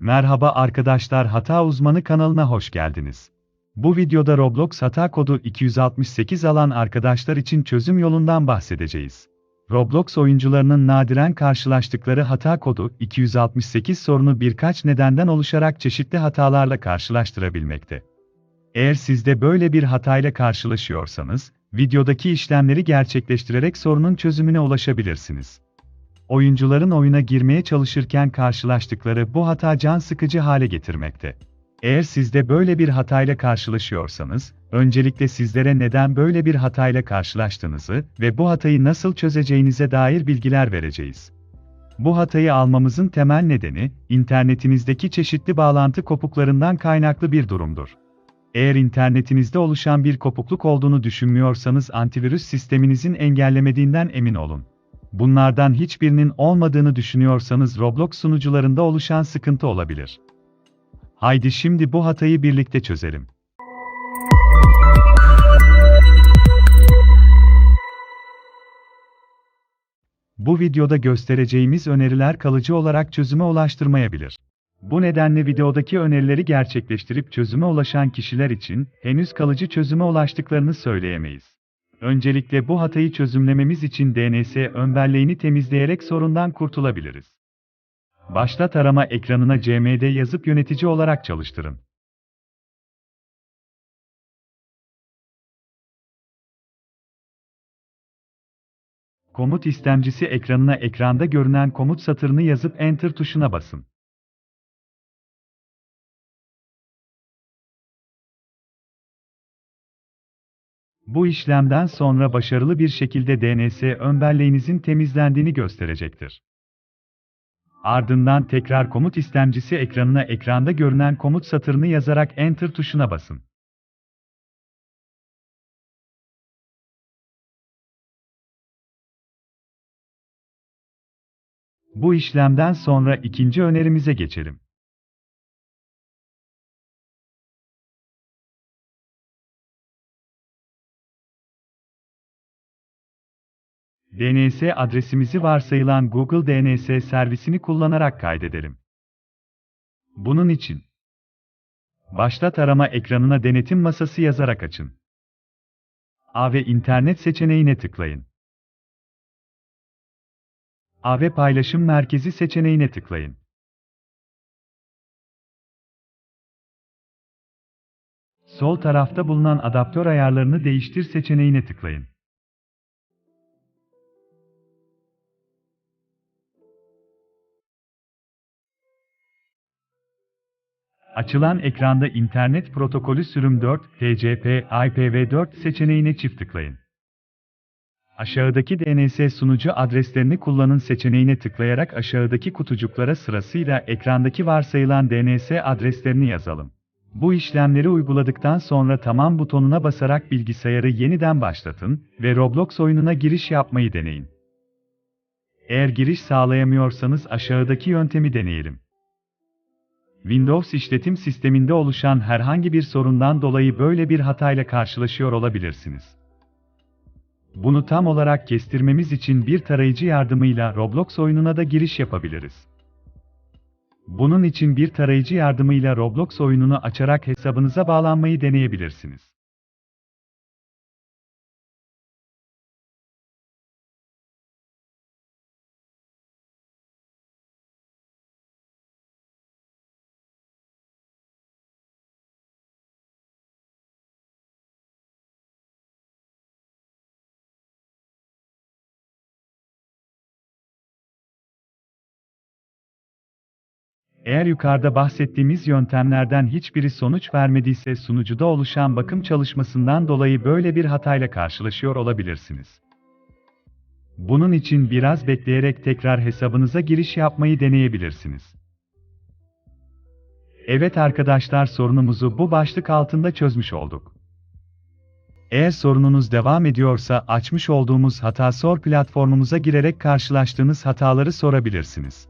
Merhaba arkadaşlar Hata Uzmanı kanalına hoş geldiniz. Bu videoda Roblox hata kodu 268 alan arkadaşlar için çözüm yolundan bahsedeceğiz. Roblox oyuncularının nadiren karşılaştıkları hata kodu 268 sorunu birkaç nedenden oluşarak çeşitli hatalarla karşılaştırabilmekte. Eğer siz de böyle bir hatayla karşılaşıyorsanız, videodaki işlemleri gerçekleştirerek sorunun çözümüne ulaşabilirsiniz. Oyuncuların oyuna girmeye çalışırken karşılaştıkları bu hata can sıkıcı hale getirmekte. Eğer siz de böyle bir hatayla karşılaşıyorsanız, öncelikle sizlere neden böyle bir hatayla karşılaştığınızı ve bu hatayı nasıl çözeceğinize dair bilgiler vereceğiz. Bu hatayı almamızın temel nedeni, internetinizdeki çeşitli bağlantı kopuklarından kaynaklı bir durumdur. Eğer internetinizde oluşan bir kopukluk olduğunu düşünmüyorsanız antivirüs sisteminizin engellemediğinden emin olun. Bunlardan hiçbirinin olmadığını düşünüyorsanız Roblox sunucularında oluşan sıkıntı olabilir. Haydi şimdi bu hatayı birlikte çözelim. Bu videoda göstereceğimiz öneriler kalıcı olarak çözüme ulaştırmayabilir. Bu nedenle videodaki önerileri gerçekleştirip çözüme ulaşan kişiler için henüz kalıcı çözüme ulaştıklarını söyleyemeyiz. Öncelikle bu hatayı çözümlememiz için DNS ön belleğini temizleyerek sorundan kurtulabiliriz. Başlat arama ekranına CMD yazıp yönetici olarak çalıştırın. Komut istemcisi ekranına ekranda görünen komut satırını yazıp Enter tuşuna basın. Bu işlemden sonra başarılı bir şekilde DNS ön temizlendiğini gösterecektir. Ardından tekrar komut istemcisi ekranına ekranda görünen komut satırını yazarak Enter tuşuna basın. Bu işlemden sonra ikinci önerimize geçelim. DNS adresimizi varsayılan Google DNS servisini kullanarak kaydedelim. Bunun için Başlat arama ekranına denetim masası yazarak açın. A ve internet seçeneğine tıklayın. A ve paylaşım merkezi seçeneğine tıklayın. Sol tarafta bulunan adaptör ayarlarını değiştir seçeneğine tıklayın. Açılan ekranda internet protokolü sürüm 4, TCP, IPv4 seçeneğine çift tıklayın. Aşağıdaki DNS sunucu adreslerini kullanın seçeneğine tıklayarak aşağıdaki kutucuklara sırasıyla ekrandaki varsayılan DNS adreslerini yazalım. Bu işlemleri uyguladıktan sonra tamam butonuna basarak bilgisayarı yeniden başlatın ve Roblox oyununa giriş yapmayı deneyin. Eğer giriş sağlayamıyorsanız aşağıdaki yöntemi deneyelim. Windows işletim sisteminde oluşan herhangi bir sorundan dolayı böyle bir hatayla karşılaşıyor olabilirsiniz. Bunu tam olarak kestirmemiz için bir tarayıcı yardımıyla Roblox oyununa da giriş yapabiliriz. Bunun için bir tarayıcı yardımıyla Roblox oyununu açarak hesabınıza bağlanmayı deneyebilirsiniz. Eğer yukarıda bahsettiğimiz yöntemlerden hiçbiri sonuç vermediyse sunucuda oluşan bakım çalışmasından dolayı böyle bir hatayla karşılaşıyor olabilirsiniz. Bunun için biraz bekleyerek tekrar hesabınıza giriş yapmayı deneyebilirsiniz. Evet arkadaşlar sorunumuzu bu başlık altında çözmüş olduk. Eğer sorununuz devam ediyorsa açmış olduğumuz Hata Sor platformumuza girerek karşılaştığınız hataları sorabilirsiniz.